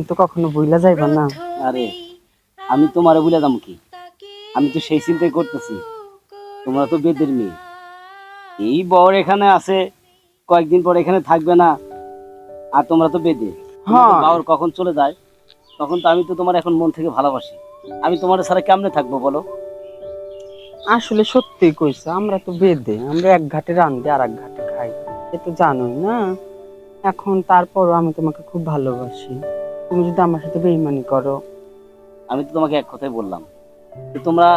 তুমি তো কখনো বইলা যাইবা না। আরে আমি তোমার বলে দাম কি? আমি তো সেই চিন্তাই করতেছি। তোমরা তো বেদের মেয়ে। এই বর এখানে আছে কয়েকদিন পর এখানে থাকবে না আর তোমরা তো বেদে। হ্যাঁ। বাবার কখন চলে যায় তখন তো আমি তো তোমার এখন মন থেকে ভালোবাসি। আমি তোমার ছাড়া কেমনে থাকব বলো? আসলে সত্যি কইছে আমরা তো বেদে আমরা এক ঘাটে রান্ধি আর এক ঘাটে খাই। এ তো জানোই না। এখন তারপরও আমি তোমাকে খুব ভালোবাসি। তুমি যদি আমার সাথে বেইমানি করো। আমি তো তোমাকে এক কথাই বললাম যে তোমরা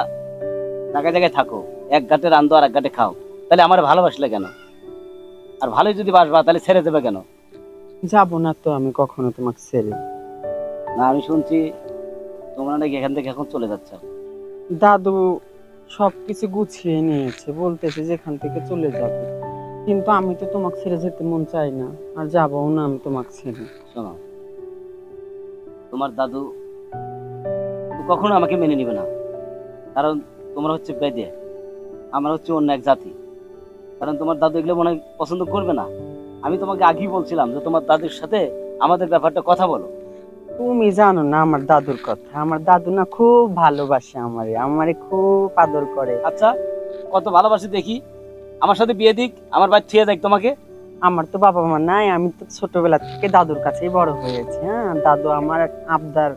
জায়গায় জায়গায় থাকো এক ঘাটে রান্ধো আর এক ঘাটে খাও। তাহলে আমার ভালোবাসলে কেন? আর ভালোই যদি বাসবা তাহলে ছেড়ে দেবে কেন? যাব না তো আমি কখনো তোমাকে ছেড়ে। না আমি শুনছি তোমরা নাকি এখান থেকে এখন চলে যাচ্ছ। দাদু সবকিছু গুছিয়ে নিয়েছে বলতেছে যেখান থেকে চলে যাবে। কিন্তু আমি তো তোমাকে ছেড়ে যেতে মন চাই না আর যাব না আমি তোমাকে ছেড়ে। শোনো তোমার দাদু কখনো আমাকে মেনে নিবে না। কারণ তোমরা হচ্ছে বেদে আমরা হচ্ছে অন্য এক জাতি। কারণ তোমার দাদু এগুলো মনে হয় পছন্দ করবে না। আমি তোমাকে আগেই বলছিলাম যে তোমার দাদুর সাথে আমাদের ব্যাপারটা কথা বলো। তুমি জানো না আমার দাদুর কথা। আমার দাদু না খুব ভালোবাসে আমারে আমারে খুব আদর করে। আচ্ছা কত ভালোবাসি দেখি। আমার সাথে বিয়ে দিক আমার থিয়ে দেখ তোমাকে। আমার তো বাবা মা নাই আমি তো ছোটবেলা থেকে দাদুর কাছেই বড় হয়েছি হ্যাঁ। দাদু আমার আবদার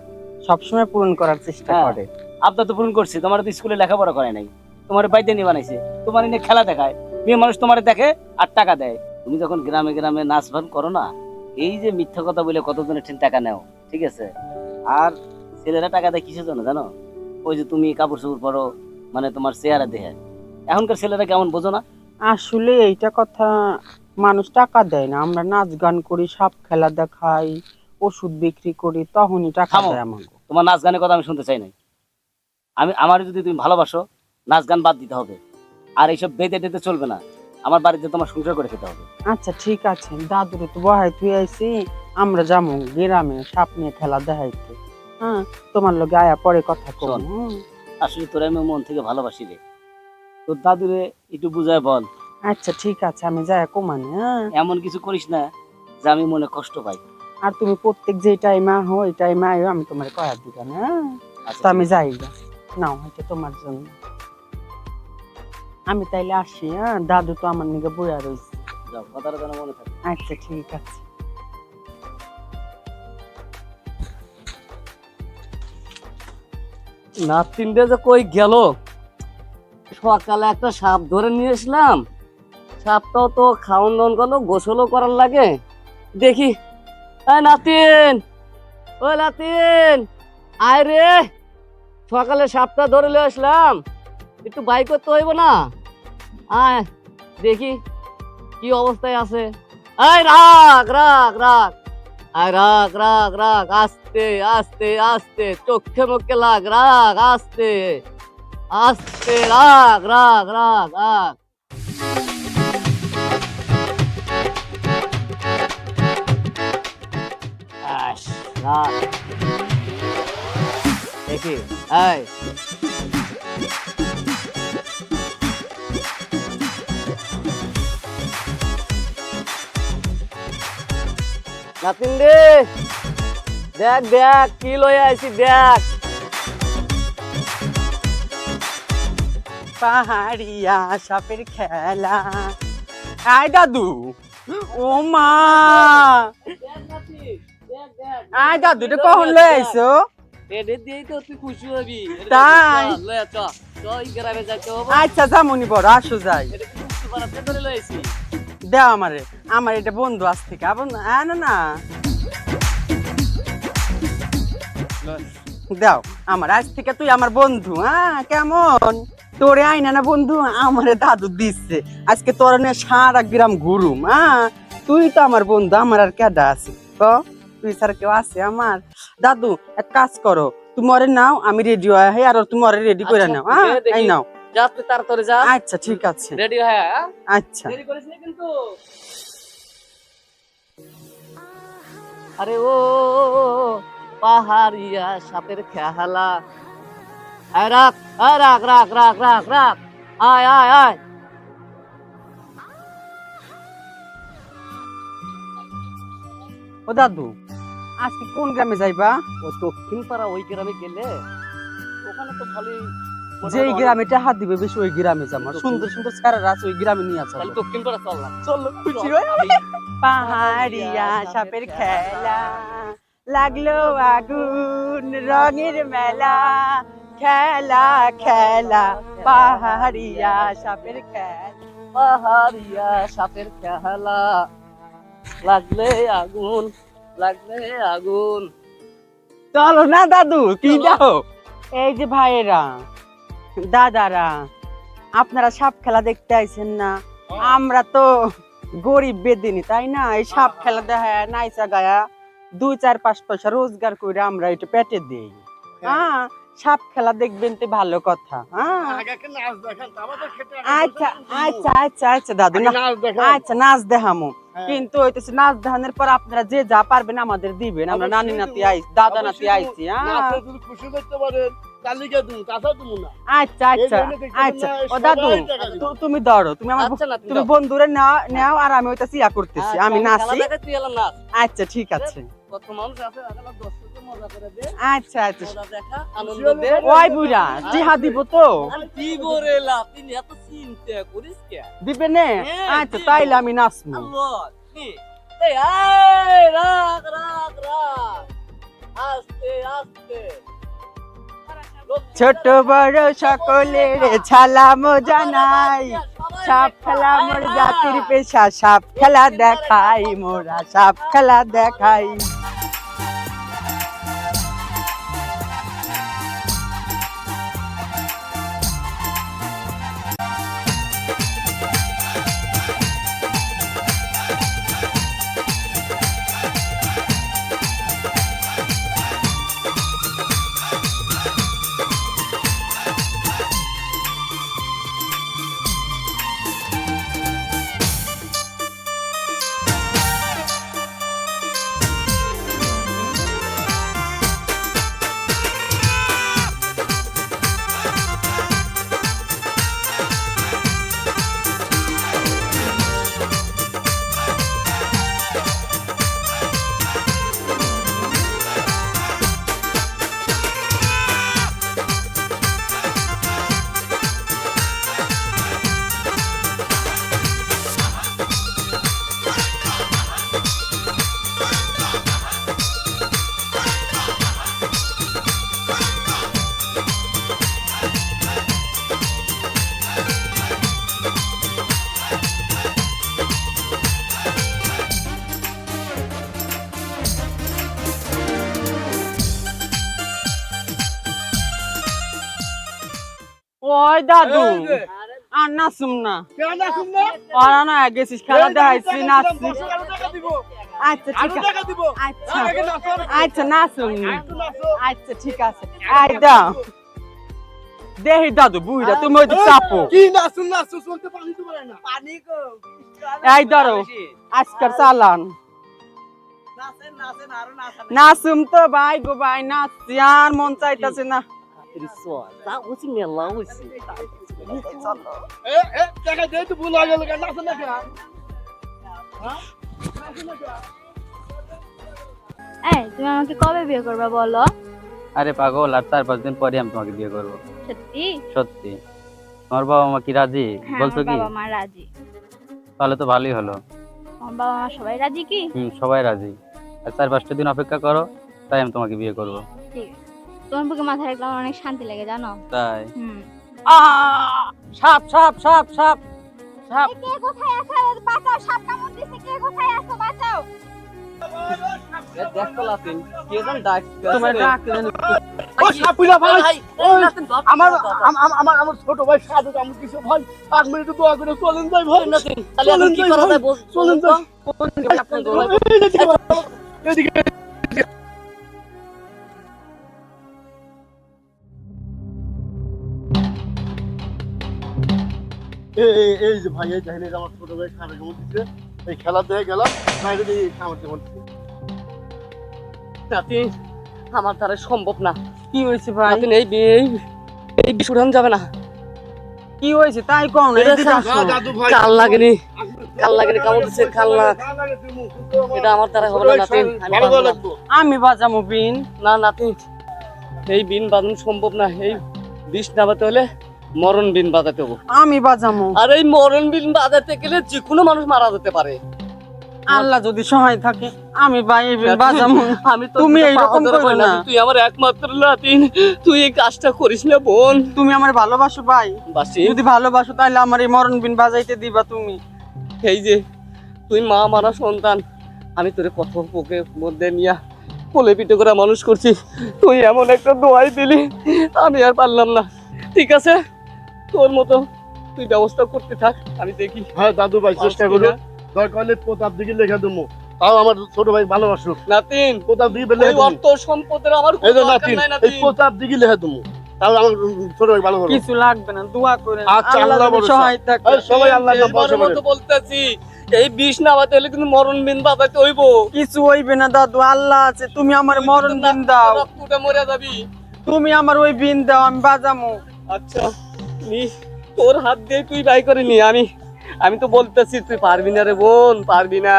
সবসময় পূরণ করার চেষ্টা হ্যাঁ। করে। আবদার তো পূরণ করছি তোমার তো স্কুলে লেখাপড়া করে নাই। তোমার বাইতে নিয়ে বানাইছে তোমার নিয়ে খেলা দেখায়। মেয়ে মানুষ তোমার দেখে আর টাকা দেয়। তুমি যখন গ্রামে গ্রামে নাচ ভান করো না এই যে মিথ্যা কথা বলে কতজনের ঠিক টাকা নেও ঠিক আছে? আর ছেলেরা টাকা দেয় কিসের জন্য জানো? ওই যে তুমি কাপড় চোপড় পরো মানে তোমার চেহারা দেহে এখনকার ছেলেরা কেমন বোঝো না? আসলে এইটা কথা মানুষ টাকা দেয় না। আমরা নাচ গান করি সাপ খেলা দেখাই ওষুধ বিক্রি করি তখনই টাকা থামো। দেয় আমাকে। তোমার নাচ গানের কথা আমি শুনতে চাই নাই। আমি আমার যদি তুমি ভালোবাসো নাচ গান বাদ দিতে হবে। আর এইসব বেঁধে টেতে চলবে না। আমার বাড়িতে তোমার সংসার করে খেতে হবে। আচ্ছা ঠিক আছে। দাদুর তো বহাই তুই আইসি আমরা যাব গ্রামে সাপ নিয়ে খেলা দেখাইতে। হ্যাঁ তোমার লগে আয়া পরে কথা শোন। আসলে তোরা আমি মন থেকে ভালোবাসি রে। তোর দাদুরে একটু বুঝায় বল। আচ্ছা ঠিক আছে আমি যাই কমানে হ্যাঁ? এমন কিছু করিস না যে আমি মনে কষ্ট পাই। আর তুমি প্রত্যেক যে টাইমে আহো ওই টাইমে আয়ো আমি তোমার কয়ার দিব না আচ্ছা, তো আমি যাই নাও এটা তোমার জন্য। আমি তাইলে আসি হ্যাঁ? দাদু তো আমার নিকে বইয়া রয়েছে যাও কথাটা যেন মনে থাকে। আচ্ছা ঠিক আছে। নাতিনটা যে কই গেল? সকালে একটা সাপ ধরে নিয়ে এসলাম সাপটাও তো খাওন দাওয়ান করল গোসলও করার লাগে। দেখি। এই নাতিন ও নাতিন, আয় রে। সকালে সাপটা ধরে নিয়ে আসলাম। একটু বাই করতে হইব না? আয়, দেখি কি অবস্থায় আছে। আয় রাখ রাখ রাখ আয় রাখ রাখ রাখ আস্তে আস্তে আস্তে, চোখে মুখে লাগ রাখ আস্তে। আস্তে রাখ রাখ রাখ রাখ রাখ। দেখি, এই। নাতিন রে দেখ দেখ, কি লয়ে আইছি, দেখ। পাহাড়িয়া সাপের খেলা। আয় দাদু, ও মা। আয় দাদু এটা কখন লয়ে আইছো? এডে দিয়েই তো তুই খুশি হবি। তাই? লয়ে চ চ গ্রামে যাইতে হবে আচ্ছা জামুনি বড় আসো যাই। এটা কি দেও আমারে আমার এটা বন্ধু আজ থেকে। আবার না না না। দাও আমার আজ থেকে তুই আমার বন্ধু হ্যাঁ কেমন? তোরে আইনা না বন্ধু আমারে দাদু দিচ্ছে আজকে তোর সারা গ্রাম ঘুরুম হ্যাঁ তুই তো আমার বন্ধু আমার আর কেডা আছে? ক? তুই স্যার কেউ আছে আমার দাদু এক কাজ করো তোমারে নাও আমি রেডি হয়ে হই আর তোমারে রেডি করে নাও হ্যাঁ। এই নাও। যা তুই তাড়াতাড়ি যা। আচ্ছা ঠিক আছে। রেডি হয়ে হ্যাঁ? আচ্ছা। দেরি করিস না কিন্তু? আরে ও পাহাড়িয়া সাপের খেলা আয় রাখ আয় রাখ রাখ রাখ রাখ রাখ আয় আয় আয় ও দাদু আজকে কোন গ্রামে যাইবা? ও দক্ষিণ পাড়া ওই গ্রামে গেলে ওখানে তো ভালোই যেই গ্রামে টাকা দিবে বেশি ওই গ্রামে যাব। সুন্দর সুন্দর স্যারেরা আছে ওই গ্রামে নিয়ে আসো তাহলে দক্ষিণ পাড়া চললাম। চলো খুশি হয়ে পাহাড়িয়া সাপের খেলা লাগল আগুন রঙের মেলা। খেলা খেলা পাহাড়িয়া সাপের খেলা। পাহাড়িয়া সাপের খেলা লাগলে আগুন লাগলে আগুন। চলো না দাদু কি যাও এই যে ভাইয়েরা দাদারা আপনারা সাপ খেলা দেখতে আইছেন না? আমরা তো গরিব বেদিনী তাই না? এই সাপ খেলা দেখা নাইসা গায়া দুই চার পাঁচ পয়সা রোজগার করে আমরা এটা পেটে দিই। হ্যাঁ। সাপ খেলা দেখবেন তো ভালো কথা হ্যাঁ আচ্ছা আচ্ছা আচ্ছা আচ্ছা দাদু না আচ্ছা নাচ দেখামো। কিন্তু হইতেছে নাচ ধানের পর আপনারা যে যা পারবেন আমাদের দিবেন। আমরা নানি নাতি আইছি দাদা নাতি আইছি হ্যাঁ। খুশি করতে পারেন আচ্ছা আচ্ছা আচ্ছা। ও দাদু তুমি ধরো তুমি আমার আচ্ছা তুমি বন্ধুরে নাও নাও আর আমি ওইটা ইয়া করতেছি আমি নাচি। আচ্ছা ঠিক আছে। কত মানুষ আছে আগালা দর্শককে মজা করে দে। আচ্ছা আচ্ছা। মজা দেখা আনন্দ দে। ওই বুড়া টিহা দিব তো। আরে কি করে তুই এত চিন্তা করিস কে? দিবে নে? হ্যাঁ, আচ্ছা তাইলে আমি নাচবো আল্লাহ কি? এই এই রাখ রাখ রাখ আস্তে আস্তে। ছোট বড় সকলের ছালাম জানাই সাপ খেলা মোর জাতির পেশা সাপ খেলা দেখাই মোরা সাপ খেলা দেখাই। ওই দাদু আর নাচুম না? আর না গেছিস খেলা দেখাইছি আচ্ছা ঠিক আছে। আচ্ছা। আচ্ছা নাচুম। আচ্ছা ঠিক আছে। আই দাও। দেহি দাদু বুড়া তুমি ওই চাপো। কি নাচুন নাচুন চলতে পানি তো পারে না। আজকার চালান। নাচুম তো ভাই গো ভাই নাচছি আর মন চাইতাছে না। কেন? এই তুমি আমাকে কবে বিয়ে করবে বলো? আরে পাগল আর চার পাঁচ দিন পরে আমি তোমাকে বিয়ে করব। সত্যি? সত্যি। তোমার বাবা মা কি রাজি? হ্যাঁ বলছো কি? বাবা মা রাজি। তাহলে তো ভালোই হলো। আমার বাবা মা সবাই রাজি কি? হুম সবাই রাজি। আর চার পাঁচটা দিন অপেক্ষা করো তাই আমি তোমাকে বিয়ে করব। ঠিক আছে। তোমার বুকে মাথায় রাখলে আমার অনেক শান্তি লাগে জানো? তাই? হুম। সাপ সাপ সাপ সাপ সাপ। কে কোথায় আছো? বাঁচাও সাপ কামড় দিছে। কে কোথায় আছো? বাঁচাও। আমার ছোট ভাই সাধু কিছু ভাই। পাঁচ মিনিট দোয়া করে চলেন যাই ভাই। তাহলে কি করা যায়? চলেন তো যাই এদিকে এই এই- যে ভাই এই দেখেন এই আমার ছোট ভাই খাবার কেমন দিচ্ছে? এই খেলা দেখে গেলাম বাইরে দিয়ে খাবার কেমন দিচ্ছে। আমার দ্বারা সম্ভব না। কি হয়েছে ভাই? নাতিন এই যাবে না। কি হয়েছে? তাই কাল লাগেনি। কাল লাগেনি কামড় দিচ্ছে কাল না না লাগে তুমি, কিন্তু আমার- এটা আমার দ্বারা হবে না নাতিন আমি বাজামো বিন। না নাতি। এই বিন বাজানো সম্ভব না। এই বিষ নামাতে হলে মরণ বিন বাজাতে হবে। আমি বাজামো। আর এই মরণ বিন বাজাতে গেলে যে কোনো মানুষ মারা যেতে পারে। আল্লাহ যদি সহায় থাকে আমি বাজামো। আমি তো তুমি এইরকম পা ধরে করো বলি না। তুই আমার একমাত্র নাতিন তুই এই কাজটা করিস না বোন। তুমি আমার ভালোবাসো ভাই। বাসি। যদি ভালোবাসো তাহলে আমার এই মরণ বিন বাজাইতে দিবা তুমি। এই যে তুই মা মারা সন্তান আমি তোরে কত পোকে মধ্যে নিয়া কোলে পিঠে করে মানুষ করছি। তুই এমন একটা দোয়াই দিলি আমি আর পারলাম না। ঠিক আছে? তোর মতো তুই ব্যবস্থা করতে থাক আমি দেখি। হ্যাঁ দাদু ভাই চেষ্টা করো না। দরকার হলে প্রতাপ দিকে লেখা দেবো। তাও আমার ছোট ভাই ভালোবাসুক। নাতিন প্রতাপ দিকে লেখা দেবো। অর্থ সম্পদের আমার এই যে কোনো নাতিন এই প্রতাপ দিকে লেখা দেবো। তাও আমার ছোট ভাই ভালো কিছু লাগবে না দোয়া করে আচ্ছা, আল্লাহ আল্লাহ যদি ভরসা। সহায় থাকে সবাই আল্লাহ নাম এবারের মতো বলতেছি এই বিষ নামাতে হলে কিন্তু মরণ বিন হইব। কিছু হইবে না দাদু আল্লাহ আছে। তুমি আমার মরণ বিন দাও। রক্তটা মরে যাবি। তুমি আমার ওই বিন দাও আমি বাজামো। আচ্ছা। নি, তোর হাত দিয়ে তুই বাই করে নি, আমি আমি তো বলতেছি, তুই পারবি না রে বোন, পারবি না।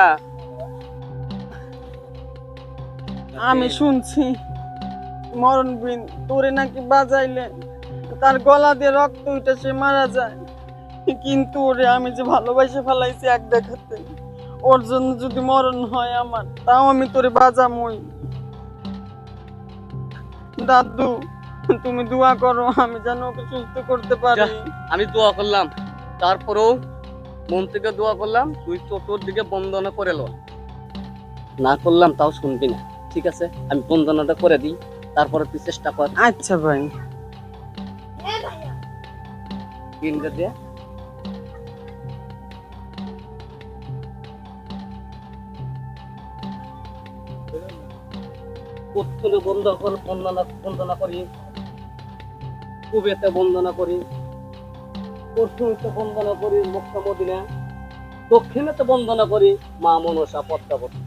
আমি শুনছি, মরণ বিন তোরে নাকি বাজাইলে, তার গলা দিয়ে রক্ত উঠে সে মারা যায়। কিন্তু ওরে, আমি যে ভালোবাসে ফেলাইছি এক দেখাতে, ওর জন্য যদি মরণ হয় আমার, তাও আমি তোরে বাজামই। দাদু তুমি দোয়া করো আমি যেন ওকে সুস্থ করতে পারি। আমি দোয়া করলাম। তারপরেও মন থেকে দোয়া করলাম তুই তো তোর দিকে বন্দনা করে লো। না করলাম তাও শুনবি না। ঠিক আছে? আমি বন্দনাটা করে দিই তারপরে তুই চেষ্টা কর। আচ্ছা ভাই। দিনটা দিয়ে বন্ধ কর বন্দনা বন্দনা করি। কুবেতে বন্দনা করি পশ্চিমে বন্দনা করি মক্কা মদিনা দক্ষিণেতে বন্দনা করি মা মনসা পদ্মাবতী।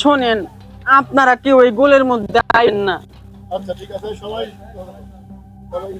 শোনেন আপনারা কেউ ওই গোলের মধ্যে আইন না। আচ্ছা ঠিক আছে সবাই সবাই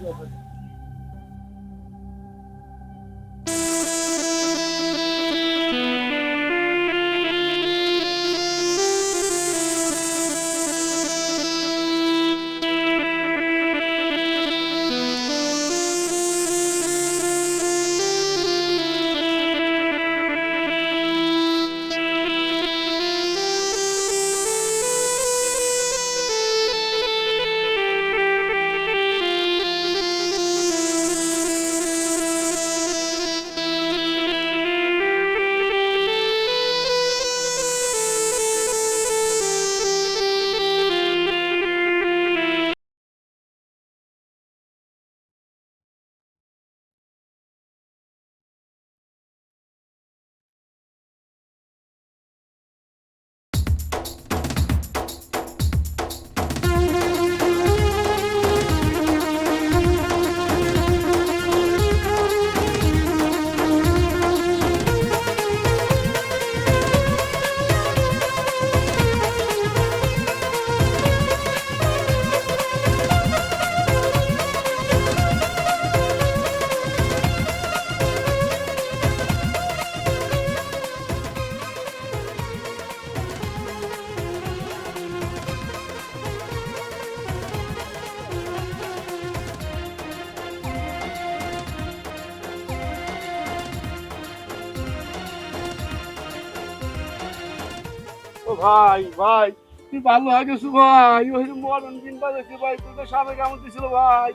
ভাই ভাই তুই ভালো হয়ে গেছো ভাই? ওই মরণ দিন বাজেছে ভাই তুই তো সামনে কেমন দিছিল ভাই?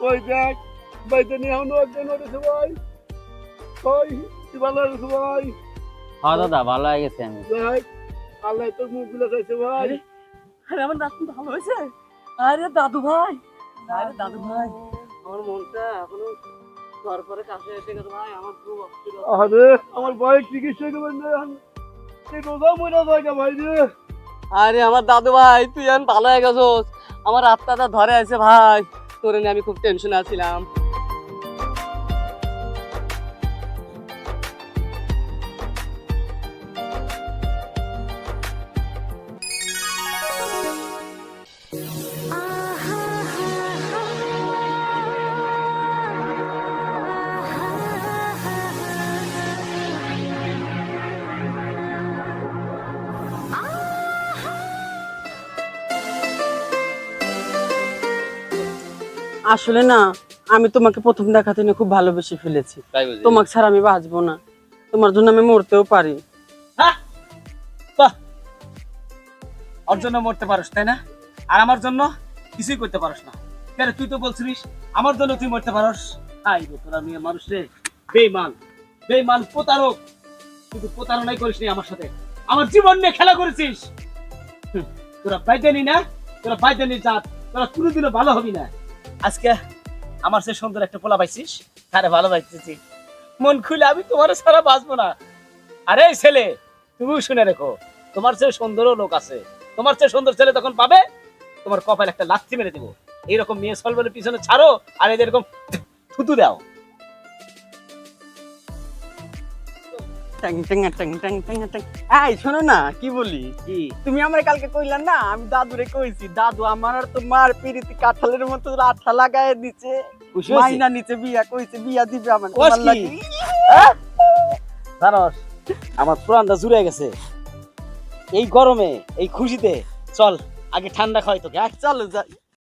ওই দেখ বাইতে নিয়ে এখন অর্জন হয়েছে ভাই। ওই তুই ভালো হয়ে গেছো ভাই? হ্যাঁ দাদা ভালো হয়ে গেছে আমি। দেখ আল্লাহ তোর মুখগুলো খাইছে ভাই। আরে আমার দাদু ভালো হয়েছে? আরে দাদু ভাই। আরে দাদু ভাই। আমার মনটা এখনও তারপরে কাছে এসে গেছে ভাই আমার খুব অস্থির আরে আমার ভাই চিকিৎসা করবেন না। আরে আমার দাদু ভাই, তুই ভালো হয়ে গেছোস। আমার আত্মাটা ধরে আছে ভাই। তোরে নিয়ে আমি খুব টেনশনে আছিলাম আসলে না আমি তোমাকে প্রথম দেখাতে না খুব ভালোবেসে ফেলেছি। তাই বুঝি। তোমাকে ছাড়া আমি বাঁচবো না। তোমার জন্য আমি মরতেও পারি। ওর জন্য মরতে পারস তাই না? আর আমার জন্য কিছুই করতে পারস না। কেন তুই তো বলছিস আমার জন্য তুই মরতে পারস। রে তোরা মেয়ে মানুষ রে। বেইমান বেইমান প্রতারক। শুধু প্রতারণাই করিস নি আমার সাথে। আমার জীবন নিয়ে খেলা করেছিস। তোরা বাইদানি না তোরা বাইদানি জাত। তোরা কোনোদিনও ভালো হবি না। আজকে আমার সে সুন্দর একটা পোলা পাইছিস, তারে ভালো পাইতেছি। মন খুলে আমি তোমার সারা বাঁচবো না। আরে ছেলে, তুমিও শুনে রেখো, তোমার চেয়ে সুন্দরও লোক আছে। তোমার চেয়ে সুন্দর ছেলে তখন পাবে, তোমার কপাল একটা লাথি মেরে দিব। এইরকম মেয়ে বলে পিছনে ছাড়ো, আর এরকম থুতু দাও। ট্যাং ট্যাং ট্যাং ট্যাং ট্যাং ট্যাং। এই শোনো না কি বলি? কি? তুমি আমার কালকে কইলা না আমি দাদুরে কইছি দাদু আমার আর তোমার পিরিতি কাঁঠালের মতো আঠা লাগায় দিছে। মাইনা নিচে বিয়া কইছে বিয়া দিবে আমার তোমার লাগি। জানোস আমার প্রাণটা জুড়ে গেছে। এই গরমে এই খুশিতে চল আগে ঠান্ডা খাওয়াই তোকে আয়। চলো যাই